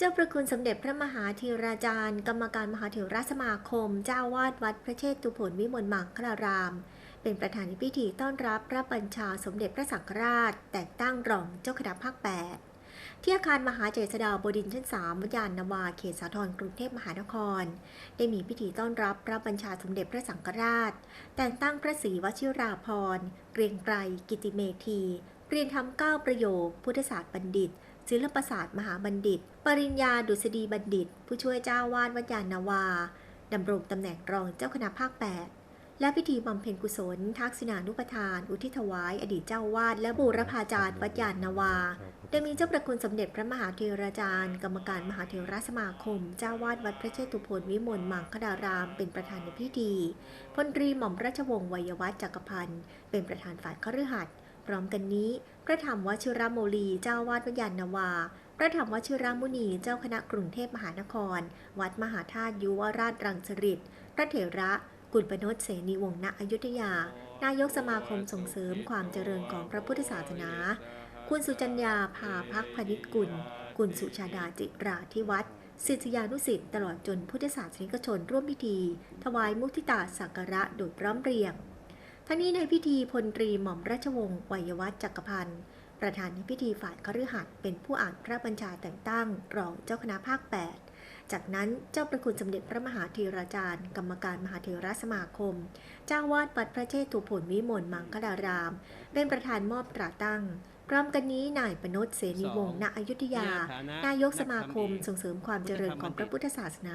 เจ้าประคุณสมเด็จพระมหาเถราจารย์ กรรมการมหาเถรสมาคม เจ้าวาดวัดพระเชตุผลวิมลมังคลาราม เป็นประธานในพิธีต้อนรับพระบัญชาสมเด็จพระสังฆราช แต่งตั้งรองเจ้าคณะภาค 8 ที่อาคารมหาเจษฎาบดินทร์ชั้น3วิญญาณนาวาเขตสาทรกรุงเทพมหานคร ได้มีพิธีต้อนรับพระบัญชาสมเด็จพระสังฆราช แต่งตั้งพระศรีวชิราภรณ์เกรียงไกรกิติเมธีเรียนทำเก้าประโยค พุทธศาสตร์บัณฑิต ศิลปศาสตร์มหาบัณฑิต ปริญญาดุษฎีบัณฑิต ผู้ช่วยเจ้าวาดวัดยานนาวาดำรงตำแหน่งรองเจ้าคณะภาค 8 และพิธีบำเพ็ญกุศล ทักษิณานุปทาน อุทิศถวาย อดีตเจ้าวาดและบูรพาจารย์วัดยานนาวา โดยมีเจ้าประคุณสมเด็จพระมหาเทราจารย์ กรรมการมหาเทรสมาคม เจ้าวาดวัดพระเชตุพนวิมลมังคดาราม เป็นประธานในพิธีพลตรีหม่อมราชวงศ์วัยวัฒจักรพันธ์เป็นประธานฝ่ายคฤหัสถ์ ร้อมกันนี้ พระธรรมวชิรโมลีเจ้าวาดวัดยานนาวา พระธรรมวชิรมุนีเจ้าคณะกรุงเทพมหานคร วัดมหาธาตุยุวราชรังสฤษพระเถระกุลปนชเสนีวงศ์ณอยุธยา นายกสมาคมส่งเสริมความเจริญของพระพุทธศาสนา คุณสุจัญญาพาพักพนิชกุล คุณสุชาดาจิราธิวัฒน์ศิษยานุสิษย์ตลอดจนพุทธศาสนิกชนร่วมพิธี ถวายมุทิตาสักการะโดยพร้อมเพรียง ทั้งนี้ในพิธีพลตรีหม่อมราชวงศ์วัยวัฒจักรพันธ์ประธานในพิธีฝ่ายคฤหัสถ์เป็นผู้อ่านพระบัญชาแต่งตั้งรองเจ้าคณะภาค 8 จากนั้นเจ้าประคุณสมเด็จพระมหาเทราจารย์ กรรมการมหาเทรสมาคม เจ้าวาดวัดพระเชตุผลวิมลมังคลาราม เป็นประธานมอบตราตั้ง พร้อมกันนี้นายปนชเสนีวงศ์ณอยุธยา นายกสมาคมส่งเสริมความเจริญของพระพุทธศาสนา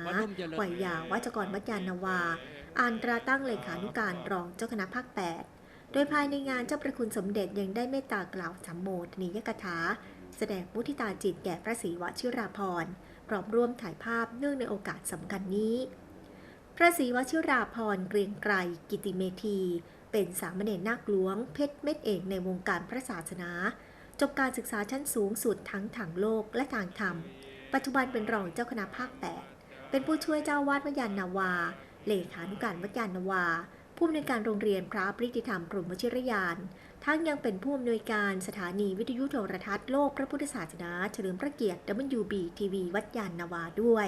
วัยยาวัจกรวัดยานนาวา อ่านตราตั้งเลขานุการรองเจ้าคณะภาค 8 โดยภายในงานเจ้าประคุณสมเด็จยังได้เมตตากล่าวสัมโมทนียกถา แสดงมุทิตาจิตแก่พระศรีวชิราภรณ์พร้อมร่วมถ่ายภาพเนื่องในโอกาสสำคัญนี้ พระศรีวชิราภรณ์เกรียงไกรกิติเมธี เป็นสามเณรนาคหลวง เพชรเม็ดเอกในวงการพระศาสนา จบการศึกษาชั้นสูงสุดทั้งทางโลกและทางธรรม ปัจจุบันเป็นรองเจ้าคณะภาค 8 เป็นผู้ช่วยเจ้าวาดวัดยานนาวา เลขานุการวัดยานนาวา ผู้อำนวยการโรงเรียนพระปริติธรรมกรมวชิรยาน ทั้งยังเป็นผู้อำนวยการสถานีวิทยุโทรทัศน์โลกพระพุทธศาสนาเฉลิมพระเกียรติ WB TV วัดยานนาวาด้วย